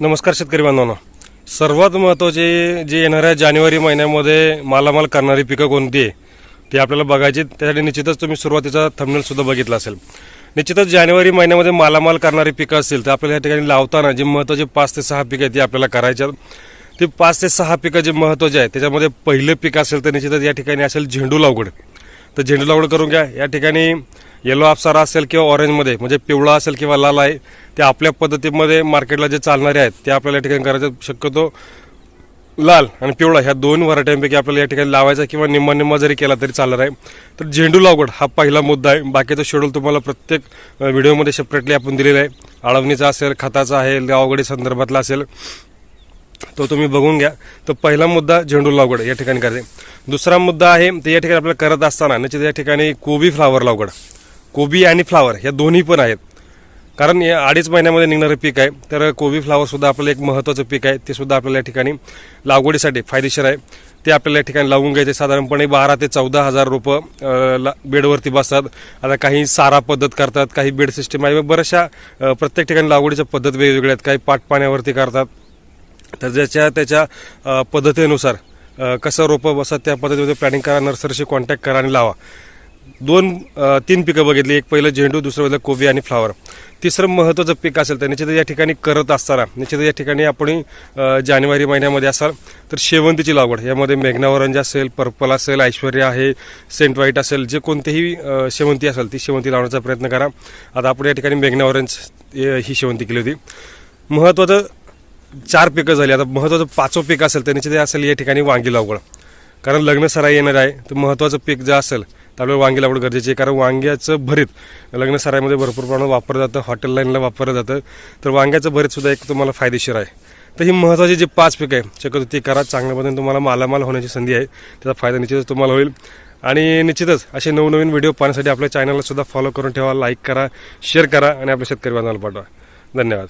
नमस्कार शेतकरी बांधवांनो. सर्वात महत्त्वाचे जे येणाऱ्या जानेवारी महिन्यामध्ये मालामाल करणारी पिकं कोणती आहे ती आपल्याला बघायची. त्यासाठी निश्चितच तुम्ही सुरुवातीचा थंबनेल सुद्धा बघितला असेल. निश्चितच जानेवारी महिन्यामध्ये मालामाल करणारी पिकं असतील तर आपल्याला या ठिकाणी लावताना जी महत्त्वाची पाच ते सहा पिकं आहेत ती आपल्याला करायच्या ती पाच ते सहा पिकं जे महत्त्वाचे आहेत त्याच्यामध्ये पहिलं पीक असेल तर निश्चितच या ठिकाणी असेल झेंडू लागवड. तर झेंडू लागवड करून घ्या. या ठिकाणी येलो अप्सारा असेल किंवा ऑरेंजमध्ये म्हणजे पिवळा असेल किंवा लाल आहे ते आपल्या पद्धतीमध्ये मार्केटला जे चालणारे आहेत ते आपल्याला या ठिकाणी करायचं शक्यतो लाल आणि पिवळा ह्या दोन व्हरायट्यांपैकी आपल्याला या ठिकाणी लावायचा किंवा निम्मा निम्मा जरी केला तरी चालणार आहे. तर झेंडू लागवड हा पहिला मुद्दा आहे. बाकीचं शेड्यूल तुम्हाला प्रत्येक व्हिडिओमध्ये सेपरेटली आपण दिलेलं आहे. आळवणीचा असेल खताचा आहे लावगडी संदर्भातला असेल तो तुम्ही बघून घ्या. तर पहिला मुद्दा झेंडू लागवड या ठिकाणी करायचे दुसरा मुद्दा आहे ते या ठिकाणी आपल्याला करत असताना निश्चित या ठिकाणी कोबी फ्लावर लागवड. कोबी आणि फ्लावर ह्या दोन्ही पण आहेत. कारण या अडीच महिन्यामध्ये निघणारं पीक आहे तर कोबी फ्लावरसुद्धा आपलं एक महत्त्वाचं पीक आहे. ते सुद्धा आपल्याला या ठिकाणी लागवडीसाठी फायदेशीर आहे. ते आपल्याला या ठिकाणी लावून घ्यायचे. साधारणपणे बारा ते चौदा हजार रुपये ला- बेडवरती बसतात. आता काही सारा पद्धत करतात काही बेड सिस्टीम आहे. बऱ्याचशा प्रत्येक ठिकाणी लागवडीच्या पद्धत वेगवेगळ्या आहेत. काही पाट पाण्यावरती करतात. तर ज्याच्या त्याच्या पद्धतीनुसार कसं रोपं बसत त्या पद्धतीमध्ये प्लॅनिंग करा नर्सरीशी कॉन्टॅक्ट करा आणि लावा. दोन तीन पिकं बघितली. एक पहिलं झेंडू दुसरं पहिलं कोबी आणि फ्लावर. तिसरं महत्त्वाचं पीक असेल तर निश्चित या ठिकाणी करत असताना निश्चित या ठिकाणी आपण जानेवारी महिन्यामध्ये असाल तर शेवंतीची लागवड. यामध्ये मेघनावरंज असेल पर्पल असेल ऐश्वर्या आहे सेंट व्हाईट असेल जे कोणतेही शेवंती असेल ती शेवंती लावण्याचा प्रयत्न करा. आता आपण या ठिकाणी मेघनावरंज ही शेवंती केली होती. महत्त्वाचं चार पिकं झाली. आता महत्त्वाचं पाचवं पीक असेल तर निश्चित असेल या ठिकाणी वांगी लागवड. कारण लग्न सराई येणार आहे तर महत्त्वाचं पीक जे असेल त्यामुळे वांगी लागवड गरजेची आहे. कारण वांग्याचं भरीत लग्न सराईमध्ये भरपूर प्रमाणात वापरलं जातं हॉटेल लाईनला वापरलं जातं. तर वांग्याचं भरीत सुद्धा एक तुम्हाला फायदेशीर आहे. तर ही महत्त्वाची जी पाच पिकं आहे शक्यतो ती करा. चांगल्या पद्धतीने तुम्हाला मालामाल होण्याची संधी आहे. त्याचा फायदा निश्चितच तुम्हाला होईल. आणि निश्चितच असे नवनवीन व्हिडिओ पाहण्यासाठी आपल्या चॅनलला सुद्धा फॉलो करून ठेवा. लाईक करा शेअर करा आणि आपल्या शेतकरी बांधवाला पाठवा. धन्यवाद.